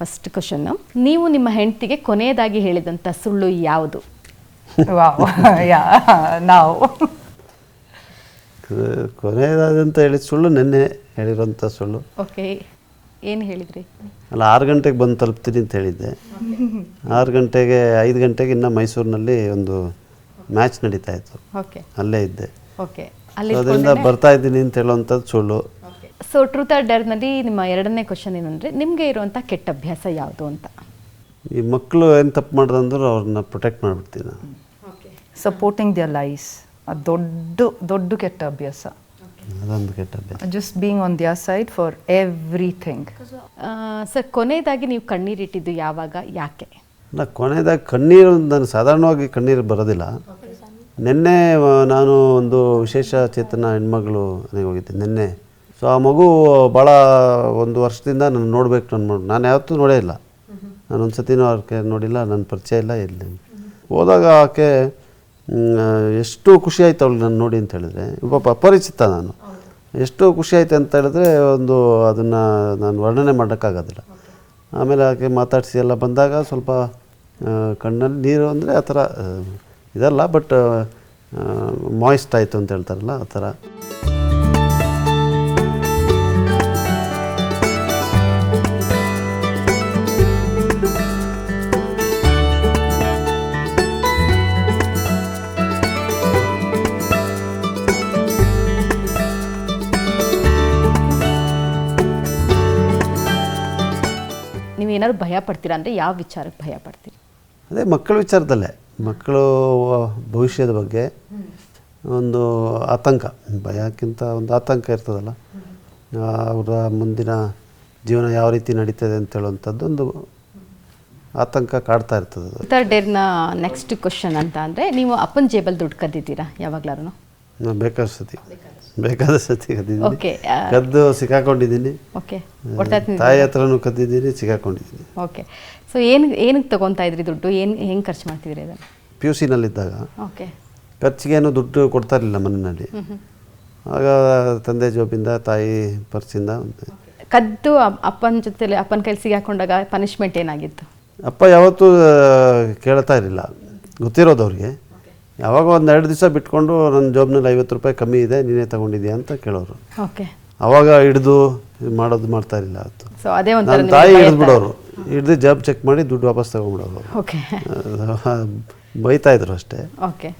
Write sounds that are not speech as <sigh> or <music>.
First question ನೀವು ನಿಮ್ಮ ಹೆಂಡತಿಗೆ ಕೊನೆಯದಾಗಿ ಹೇಳಿದಂಥ ಸುಳ್ಳು ಯಾವುದು? ವಾವ್. <laughs> ಯಾ ನಾವು. ಕೊನೆಯದಾದಂತ ಹೇಳಿದ ಸುಳ್ಳು ನಿನ್ನೆ ಹೇಳಿರೋಂಥ ಸುಳ್ಳು. ಓಕೆ. ಏನು ಹೇಳಿದ್ರಿ? ಅಲ್ಲ ಆರು ಗಂಟೆಗೆ ಬಂದು ತಲುಪ್ತೀನಿ ಅಂತ ಹೇಳಿದ್ದೆ. ಆರು ಗಂಟೆಗೆ ಐದು ಗಂಟೆಗೆ ಇನ್ನು ಮೈಸೂರಿನಲ್ಲಿ ಒಂದು ಮ್ಯಾಚ್ ನಡೀತಾ ಇತ್ತು. ಓಕೆ. ಅಲ್ಲೇ ಇದ್ದೆ. ಓಕೆ. ಅಲ್ಲಿ ಅದರಿಂದ ಬರ್ತಾ ಇದ್ದೀನಿ ಅಂತ ಹೇಳುವಂಥದ್ದು ಸುಳ್ಳು. ಸೊ ಟ್ರೂತ್ ಆರ್ ಡರ್ನಲ್ಲಿ ನಿಮ್ಮ ಎರಡನೇ ಕ್ವಶನ್ ಏನಂದರೆ ನಿಮಗೆ ಇರುವಂಥ ಕೆಟ್ಟ ಅಭ್ಯಾಸ ಯಾವುದು ಅಂತ? ಈ ಮಕ್ಕಳು ಏನು ತಪ್ಪು ಮಾಡ್ದಂದ್ರು ಅವ್ರನ್ನ ಪ್ರೊಟೆಕ್ಟ್ ಮಾಡಿಬಿಡ್ತೀನಿ ನಾನು. ಸಪೋರ್ಟಿಂಗ್ ದಿಯರ್ ಲೈಸ್ ಅದು ದೊಡ್ಡ ದೊಡ್ಡ ಕೆಟ್ಟ ಅಭ್ಯಾಸ. ಅದೊಂದು ಕೆಟ್ಟ ಅಭ್ಯಾಸ. Just being on their side for everything sir ಕೊನೆಯದಾಗಿ ನೀವು ಕಣ್ಣೀರಿಟ್ಟಿದ್ದು ಯಾವಾಗ ಯಾಕೆ? ಅಲ್ಲ ಕೊನೆಯದಾಗಿ ಕಣ್ಣೀರು ನಾನು ಸಾಧಾರಣವಾಗಿ ಕಣ್ಣೀರು ಬರೋದಿಲ್ಲ. ನಿನ್ನೆ ನಾನು ಒಂದು ವಿಶೇಷ ಚೇತನ ಹೆಣ್ಮಗಳು ಮನೆಗೆ ಹೋಗಿದ್ದೆ. ನಿನ್ನೆ ಸೊ ಆ ಮಗು ಭಾಳ ಒಂದು ವರ್ಷದಿಂದ ನಾನು ನೋಡಬೇಕು ನನ್ನ ನಾನು ಯಾವತ್ತೂ ನೋಡೇ ಇಲ್ಲ. ನಾನು ಒಂದು ಸತಿನೂ ಆಕೆ ನೋಡಿಲ್ಲ ನನ್ನ ಪರಿಚಯ ಇಲ್ಲ ಇಲ್ಲಿ ಹೋದಾಗ ಆಕೆ ಎಷ್ಟು ಖುಷಿ ಆಯ್ತು ಅವಳು ನಾನು ನೋಡಿ ಅಂತ ಹೇಳಿದ್ರೆ. ಒಬ್ಬ ಅಪರಿಚಿತ ನಾನು. ಎಷ್ಟು ಖುಷಿ ಆಯ್ತು ಅಂತ ಹೇಳಿದ್ರೆ ಒಂದು ಅದನ್ನು ನಾನು ವರ್ಣನೆ ಮಾಡೋಕ್ಕಾಗೋದಿಲ್ಲ ಆಮೇಲೆ ಆಕೆ ಮಾತಾಡಿಸಿ ಎಲ್ಲ ಬಂದಾಗ ಸ್ವಲ್ಪ ಕಣ್ಣಲ್ಲಿ ನೀರು ಅಂದರೆ ಆ ಥರ ಇದಲ್ಲ, ಬಟ್ ಮಾಯಿಸ್ಟ್ ಆಯಿತು ಅಂತ ಹೇಳ್ತಾರಲ್ಲ, ಆ ಥರ. ನೀವು ಏನಾದ್ರು ಭಯ ಪಡ್ತೀರಾ? ಅಂದರೆ ಯಾವ ವಿಚಾರಕ್ಕೆ ಭಯ ಪಡ್ತೀರಿ? ಅದೇ ಮಕ್ಕಳ ವಿಚಾರದಲ್ಲೇ. ಮಕ್ಕಳು ಭವಿಷ್ಯದ ಬಗ್ಗೆ ಒಂದು ಆತಂಕ. ಭಯಕ್ಕಿಂತ ಒಂದು ಆತಂಕ ಇರ್ತದಲ್ಲ. ಅವರ ಮುಂದಿನ ಜೀವನ ಯಾವ ರೀತಿ ನಡೀತದೆ ಅಂತ ಹೇಳುವಂಥದ್ದು ಒಂದು ಆತಂಕ ಕಾಡ್ತಾ ಇರ್ತದೆ ಡೇರ್ನ ನೆಕ್ಸ್ಟ್ ಕ್ವಶನ್ ಅಂತ ಅಂದರೆ ನೀವು ಅಪ್ಪನ ಜೇಬಲ್ಲಿ ದುಡ್ಡು ಕದ್ದಿದ್ದೀರಾ ಯಾವಾಗ್ಲಾರು ಬೇಕಾದ ಸತಿ. ಬೇಕಾದ ಸತಿ. ಕದ್ದಿದ್ದೀನಿ. ಓಕೆ ಕದ್ದು ಸಿಕ್ಕಾಕೊಂಡಿದ್ದೀನಿ. ತಾಯಿ ಹತ್ರನೂ ಕದ್ದಿದ್ದೀನಿ ಸಿಕ್ಕಾಕೊಂಡಿದ್ದೀನಿ. ಓಕೆ ಸೊ ಏನು ಏನಕ್ಕೆ ತೊಗೊತಾ ಇದ್ರಿ ದುಡ್ಡು? ಏನು ಹೆಂಗೆ ಖರ್ಚು ಮಾಡ್ತಿದ್ರಿ ಅದನ್ನು? ಪಿ ಯು ಸಿನಲ್ಲಿದ್ದಾಗ ಓಕೆ ಖರ್ಚಿಗೇನು ದುಡ್ಡು ಕೊಡ್ತಾ ಇರಲಿಲ್ಲ ಮನೆಯಲ್ಲಿ ಆಗ ತಂದೆ ಜೋಬಿಂದ ತಾಯಿ ಪರ್ಸಿಂದ ಕದ್ದು ಅಪ್ಪನ ಜೊತೆಲಿ ಅಪ್ಪನ ಕೈಲಿ ಸಿಗಾಕೊಂಡಾಗ ಪನಿಷ್ಮೆಂಟ್ ಏನಾಗಿತ್ತು? ಅಪ್ಪ ಯಾವತ್ತೂ ಕೇಳ್ತಾ ಇರಲಿಲ್ಲ. ಗೊತ್ತಿರೋದು ಅವ್ರಿಗೆ ಯಾವಾಗ ಒಂದು ಎರಡು ದಿವಸ ಬಿಟ್ಕೊಂಡು ನನ್ನ ಜಾಬ್ನಲ್ಲಿ ಐವತ್ತು ರೂಪಾಯಿ ಕಮ್ಮಿ ಇದೆ ನೀನೇ ತಗೊಂಡಿದ್ಯಾ ಅಂತ ಕೇಳೋರು. ಓಕೆ. ಅವಾಗ ಹಿಡಿದು ಮಾಡೋದು ಮಾಡ್ತಾ ಇರಲಿಲ್ಲ ಆಯ್ತು ಸೊ ಅದೇ ಒಂಥರ ನನ್ನ ತಾಯಿ ಹಿಡಿದು ಬಿಡೋರು. ಹಿಡಿದು ಜಾಬ್ ಚೆಕ್ ಮಾಡಿ ದುಡ್ಡು ವಾಪಸ್ ತಗೊಂಡ್ಬಿಡೋರು. ಓಕೆ. <laughs> ಬೈತಾ ಇದ್ರು ಅಷ್ಟೇ. ಓಕೆ.